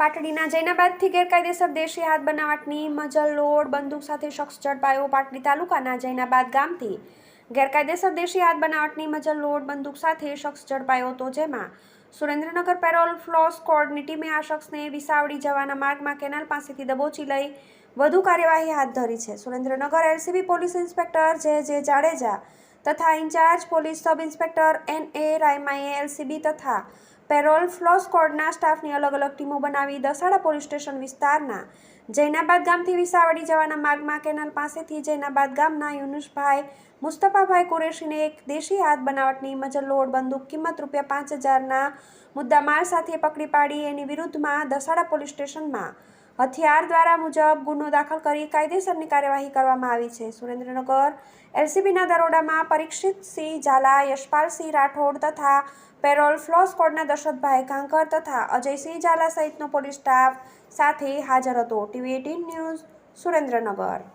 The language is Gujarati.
પાટડીના જૈનાબાદથી ગેરકાયદેસર દેશી હાથ બનાવટની મજલ લોડ, બંદૂક સાથે શખ્સ ઝડપાયો પાટડી તાલુકાના જૈનાબાદ ગામથી. ગેરકાયદેસર દેશી હાથ બનાવટની મજલ લોડ, બંદૂક સાથે શખ્સ ઝડપાયો હતો જેમાં સુરેન્દ્રનગર પેરોલ ફ્લો સ્કોડની ટીમે આ શખ્સને વિસાવડી જવાના માર્ગમાં કેનાલ પાસેથી દબોચી લઈ વધુ કાર્યવાહી હાથ ધરી છે. સુરેન્દ્રનગર એલસીબી પોલીસ ઇન્સ્પેક્ટર જે જે જાડેજા તથા incharge police sub inspector N A રાયમાએ LCB તથા પેરોલ ફ્લો સ્કોડના સ્ટાફની અલગ અલગ ટીમો બનાવી દસાડા પોલીસ સ્ટેશન વિસ્તારના જૈનાબાદ ગામથી વિસાવડી જવાના માર્ગમાં કેનાલ પાસેથી જૈનાબાદ ગામના યુનુસભાઈ મુસ્તફાભાઈ કુરેશીને એક દેશી હાથ બનાવટની મજલ લોડ બંદૂક કિંમત રૂપિયા પાંચ હજારના મુદ્દામાલ સાથે પકડી પાડી એની વિરુદ્ધમાં દસાડા પોલીસ સ્ટેશનમાં હથિયાર દ્વારા મુજબ ગુનો દાખલ કરી કાયદેસરની કાર્યવાહી કરવામાં આવી છે. સુરેન્દ્રનગર એલસીબીના દરોડામાં પરીક્ષિતસિંહ ઝાલા યશપાલસિંહ રાઠોડ તથા પેરોલ ફ્લો સ્કોડના દશરથભાઈ કાંકર તથા અજયસિંહ ઝાલા સહિતનો પોલીસ સ્ટાફ સાથે હાજર હતો. TV eighteen news Surendranagar.